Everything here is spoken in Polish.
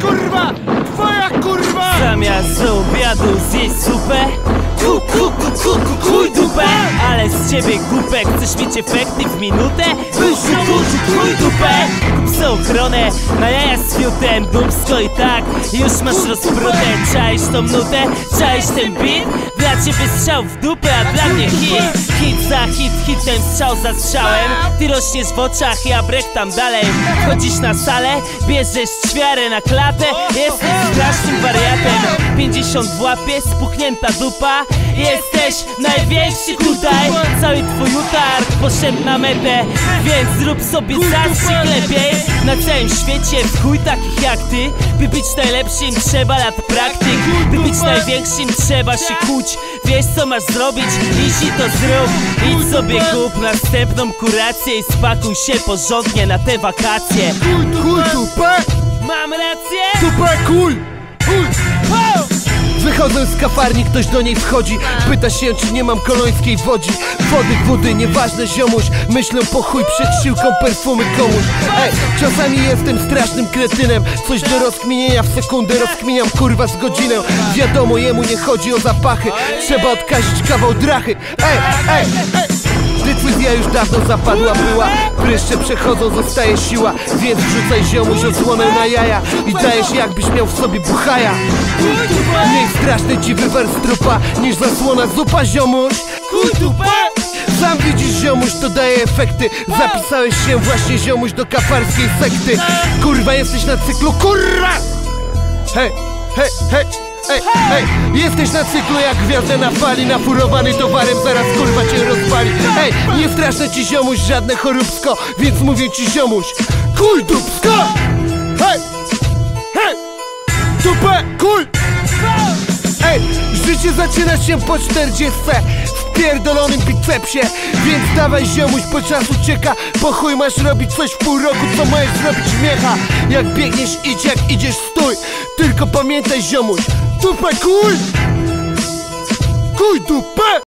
kurwa! Twoja kurwa! Zamiast obiadu zjeść supę Ku, ku, ku, ku, ku, dupę Ale z ciebie głupek chcesz mieć efekty w minutę? Ochronę. Na jaja z fiutem Dubsko i tak. Już masz rozprutę Czaisz tą nutę? Czaisz ten beat? Dla ciebie strzał w dupę, a dla mnie hit. Hit za hit, hitem strzał za strzałem. Ty rośniesz w oczach, ja tam dalej. Chodzisz na salę, bierzesz ćwiarę na klatę Jesteś strasznym wariatem. 50 w łapie, spuchnięta dupa Jesteś największy tutaj Cały twój utarg poszedł na metę Więc zrób sobie zastrzyk lepiej Na całym świecie w chuj takich jak ty By być najlepszym trzeba lat praktyk By być największym trzeba się kuć Wiesz co masz zrobić, idź i to zrób Idź sobie kup następną kurację I spakuj się porządnie na te wakacje Kuj, kuj dupę! Mam rację? Dupę kuj! Kuj! Wychodzę z kafarni, ktoś do niej wchodzi. Pyta się, czy nie mam kolońskiej wodzi. Wody, wody, nieważne ziomuś. Myślę po chuj przed siłką perfumy komuś. Ej, czasami jestem strasznym kretynem. Coś do rozkminienia w sekundę Rozkminiam kurwa z godzinę. Wiadomo, jemu nie chodzi o zapachy. Trzeba odkazić kawał drachy. Ej, ej, ej Decyzja już dawno zapadła była. Pryszcze przechodzą, zostaje siła. Więc wrzucaj ziomuś odsłonę na jaja I dajesz jakbyś miał w sobie buchaja. Mniej straszny ci wywar z trupa Niż zasłona zupa ziomuś! Sam widzisz ziomuś, to daje efekty. Zapisałeś się właśnie ziomuś do kafarskiej sekty. Kurwa jesteś na cyklu, kurwa! Hej, hej, hej Ej, ej, jesteś na cyklu jak gwiazda na fali Nafurowany towarem, zaraz kurwa cię rozwali Ej, nie straszne ci ziomuś, żadne choróbsko Więc mówię ci ziomuś Kuj dupsko! Hej, hej Dupę, kuj! Ej, życie zaczyna się po 40 W pierdolonym bicepsie Więc dawaj ziomuś, bo czas ucieka Po chuj masz robić coś w pół roku Co możesz zrobić miecha Jak biegniesz idź, jak idziesz stój Tylko pamiętaj ziomuś Dupę kuj! Kuj dupę!